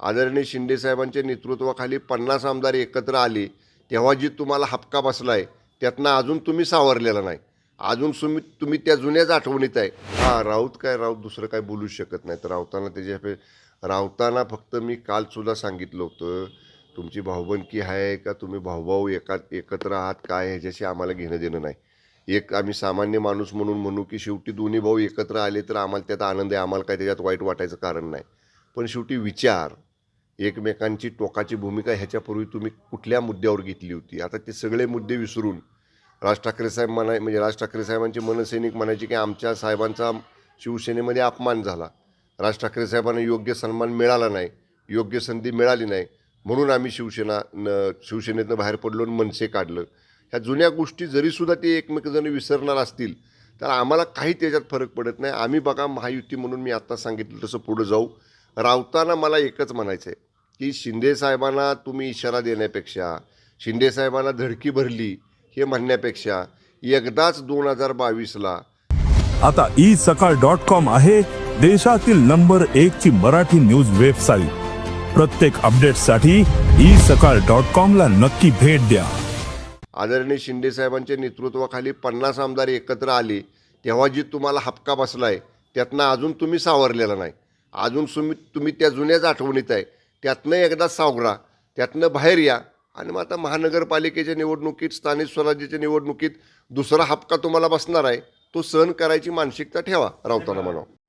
आदरणीय शिंदेसाहेबांच्या नेतृत्वाखाली पन्नास आमदार एकत्र आले तेव्हा जी तुम्हाला हपका बसला आहे त्यातनं अजून तुम्ही सावरलेला नाही. अजून तुम्ही तुम्ही त्या जुन्याच आठवणीत आहे. हा राऊत काय राऊत दुसरं काय बोलूच शकत नाही तर रावताना त्याच्या रावताना फक्त मी कालसुद्धा सांगितलं होतं तुमची भाऊबंदकी आहे का? तुम्ही भाऊभाऊ एका एकत्र आहात काय ह्याच्याशी आम्हाला घेणं देणं नाही. एक आम्ही सामान्य माणूस म्हणून म्हणू की शेवटी दोन्ही भाऊ एकत्र आले तर आम्हाला त्यात आनंद आहे. आम्हाला काय त्याच्यात वाईट वाटायचं कारण नाही. पण शेवटी विचार एकमेकांची टोकाची भूमिका ह्याच्यापूर्वी तुम्ही कुठल्या मुद्द्यावर घेतली होती? आता ते सगळे मुद्दे विसरून राज ठाकरे साहेब म्हणाय म्हणजे राज ठाकरे साहेबांचे मनसैनिक म्हणायचे की आमच्या साहेबांचा शिवसेनेमध्ये अपमान झाला. राज ठाकरे साहेबांना योग्य सन्मान मिळाला नाही योग्य संधी मिळाली नाही. म्हणून आम्ही शिवसेना न शिवसेनेतनं बाहेर पडलो आणि मनसे काढलं. ह्या जुन्या गोष्टी जरीसुद्धा ते एकमेकजण विसरणार असतील तर आम्हाला काही त्याच्यात फरक पडत नाही. आम्ही बघा महायुती म्हणून मी आत्ता सांगितलं तसं पुढं जाऊ. रावताना मला एकच म्हणायचं आहे की शिंदे साहेबांना तुम्ही इशारा देण्यापेक्षा शिंदे साहेबांना धडकी भरली हे म्हणण्यापेक्षा एकदाच दोन हजार बावीसला आता ई सकाळ डॉट कॉम आहे देशातील नंबर एक ची मराठी न्यूज वेबसाईट. प्रत्येक अपडेटसाठी ई सकाळ डॉट कॉम ला नक्की भेट द्या. आदरणीय शिंदे साहेबांच्या नेतृत्वाखाली पन्नास आमदार एकत्र आले तेव्हा जी तुम्हाला हपका बसलाय त्यातनं अजून तुम्ही सावरलेला नाही. अजून तुम्ही तुम्ही त्या जुन्याच आठवणीत आहे. त्यातनं एकदा सावरा त्यातनं बाहेर या. आणि मग आता महानगरपालिकेच्या निवडणुकीत स्थानिक स्वराज्याच्या निवडणुकीत दुसरा हपका तुम्हाला बसणार आहे. तो सहन करायची मानसिकता ठेवा रावताना म्हणावं.